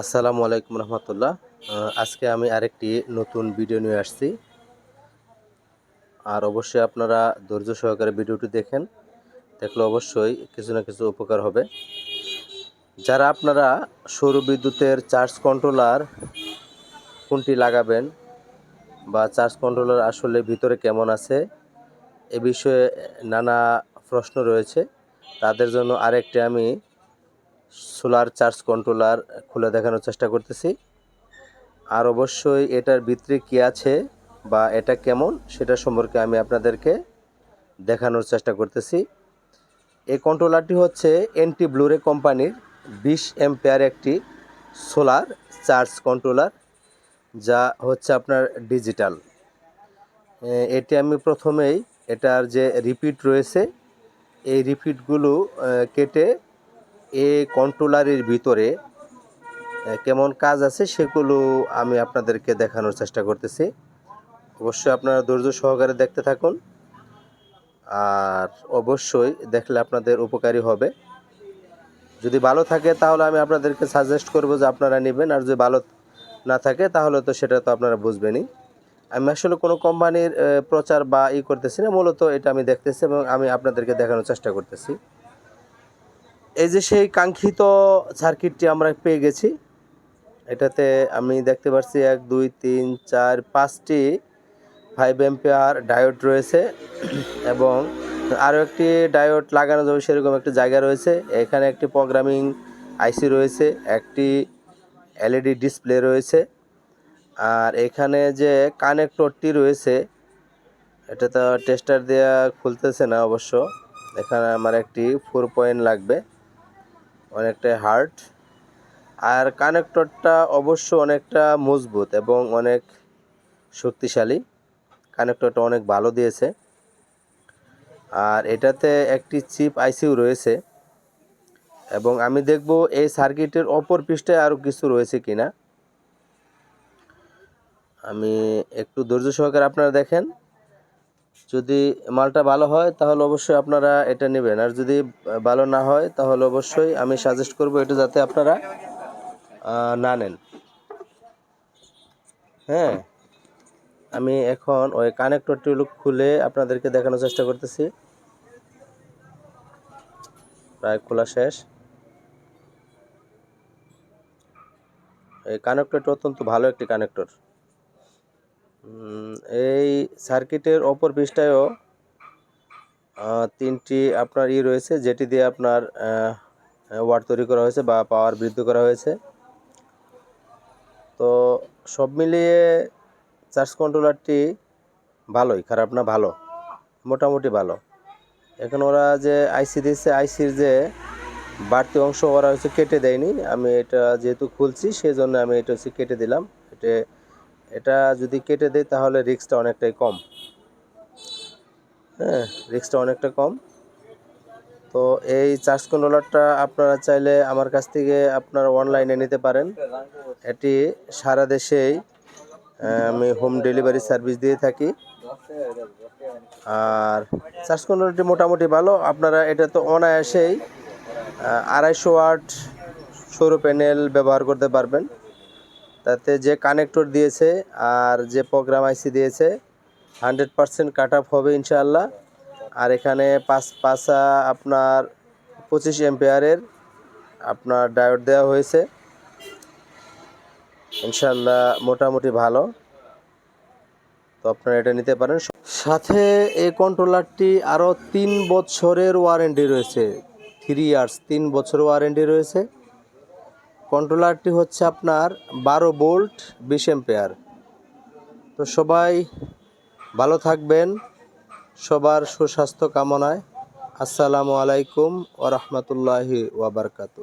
আসসালামু আলাইকুম রহমতুল্লাহ। আজকে আমি আরেকটি নতুন ভিডিও নিয়ে আসছি। আর অবশ্যই আপনারা ধৈর্য সহকারে ভিডিওটি দেখেন। দেখলে অবশ্যই কিছু না কিছু উপকার হবে। যারা আপনারা সৌর বিদ্যুতের চার্জ কন্ট্রোলার কোনটি লাগাবেন বা চার্জ কন্ট্রোলার আসলে ভিতরে কেমন আছে, এ বিষয়ে নানা প্রশ্ন রয়েছে। তাদের জন্য আরেকটি আমি সোলার চার্জ কন্ট্রোলার খুলে দেখানোর চেষ্টা করতেছি। আর অবশ্যই এটার ভিতরে কি আছে বা এটা কেমন সেটা সম্পর্কে আমি আপনাদেরকে দেখানোর চেষ্টা করতেছি। এই কন্ট্রোলারটি হচ্ছে এনটি ব্লুরে কোম্পানির বিশ এম্পেয়ার একটি সোলার চার্জ কন্ট্রোলার, যা হচ্ছে আপনার ডিজিটাল। এটি আমি প্রথমেই এটার যে রিপিট রয়েছে, এই রিপিটগুলো কেটে এই কন্ট্রোলারের ভিতরে কেমন কাজ আছে সেগুলো আমি আপনাদেরকে দেখানোর চেষ্টা করতেছি। অবশ্যই আপনারা ধৈর্য সহকারে দেখতে থাকুন। আর অবশ্যই দেখলে আপনাদের উপকারী হবে। যদি ভালো থাকে তাহলে আমি আপনাদেরকে সাজেস্ট করব যে আপনারা নেবেন, আর যদি ভালো না থাকে তাহলে তো সেটা তো আপনারা বুঝবেনই। আমি আসলে কোনো কোম্পানির প্রচার বা ই করতেছি না, মূলত এটা আমি দেখতেছি এবং আমি আপনাদেরকে দেখানোর চেষ্টা করতেছি। এই যে সেই কাঙ্ক্ষিত সার্কিটটি আমরা পেয়ে গেছি, এটাতে আমি দেখতে পাচ্ছি এক, দুই, তিন, চার, পাঁচটি ফাইভ এম্পিয়ার ডায়োড রয়েছে এবং আরও একটি ডায়োড লাগানো যাবে সেরকম একটি জায়গা রয়েছে। এখানে একটি প্রোগ্রামিং আইসি রয়েছে, একটি এলইডি ডিসপ্লে রয়েছে আর এখানে যে কানেক্টরটি রয়েছে, এটা তো টেস্টার দেওয়া খুলতেছে না অবশ্য। এখানে আমার একটি ফোর পয়েন্ট লাগবে। অনেকটা হার্ড আর কানেক্টরটা অবশ্য অনেকটা মজবুত এবং অনেক শক্তিশালী। কানেক্টরটা অনেক ভালো দিয়েছে। আর এটাতে একটি চিপ আইসিউ রয়েছে এবং আমি দেখব এই সার্কিটের অপর পৃষ্ঠায় আরও কিছু রয়েছে কিনা। আমি একটু ধৈর্য সহকারে আপনারা দেখেন। যদি মালটা ভালো হয়, তাহলে অবশ্যই আপনারা এটা নেবেন। আর যদি ভালো না হয়, তাহলে অবশ্যই আমি সাজেস্ট করব এটা যাতে আপনারা না নেন। হ্যাঁ আমি এখন ওই কানেক্টরটি খুলে আপনাদেরকে দেখানোর চেষ্টা করতেছি। প্রায় খোলা শেষ। এই কানেক্টরটি অত্যন্ত ভালো একটি কানেক্টর এই সার্কিটের অপর পৃষ্ঠায়ও তিনটি আপনার ই রয়েছে, যেটি দিয়ে আপনার ওয়াট তৈরি করা হয়েছে বা পাওয়ার বৃদ্ধি করা হয়েছে। তো সব মিলিয়ে চার্জ কন্ট্রোলারটি ভালোই, খারাপ না, ভালো, মোটামুটি ভালো। এখন ওরা যে আইসি দিয়েছে আইসির যে বাড়তি অংশ ওরা হচ্ছে কেটে দেয়নি। আমি এটা যেহেতু খুলছি সেই জন্য আমি এটা হচ্ছে কেটে দিলাম। এটা এটা যদি কেটে দেয় তাহলে রিস্কটা অনেকটাই কম। হ্যাঁ রিস্কটা অনেকটা কম। তো এই চার্জ কন্ট্রোলারটা আপনারা চাইলে আমার কাছ থেকে আপনারা অনলাইনে নিতে পারেন। এটি সারা দেশেই আমি হোম ডেলিভারি সার্ভিস দিয়ে থাকি। আর চার্জ কন্ট্রোলারটি মোটামুটি ভালো। আপনারা এটা তো অনায়াসেই আড়াইশো ওয়াট সৌর প্যানেল ব্যবহার করতে পারবেন। তাতে যে কানেক্টর দিয়েছে আর যে প্রোগ্রাম আইসি দিয়েছে হান্ড্রেড পারসেন্ট কাট আপ হবে ইনশাআল্লাহ। আর এখানে পাঁচ, পাঁচা আপনার পঁচিশ এম্পেয়ারের আপনার ডায়োড দেওয়া হয়েছে। ইনশাল্লাহ মোটামুটি ভালো। তো আপনারা এটা নিতে পারেন। সাথে এই কন্ট্রোলারটি আরও তিন বছরের ওয়ারেন্টি রয়েছে। থ্রি ইয়ার্স তিন বছর ওয়ারেন্টি রয়েছে। কন্ট্রোলারটি হচ্ছে আপনার বারো বোল্ট, বিশ এম্পেয়ার তো সবাই ভালো থাকবেন, সবার সুস্বাস্থ্য কামনায়। আসসালামু আলাইকুম ওরহমতুল্লাহি ওয়াবারকাতু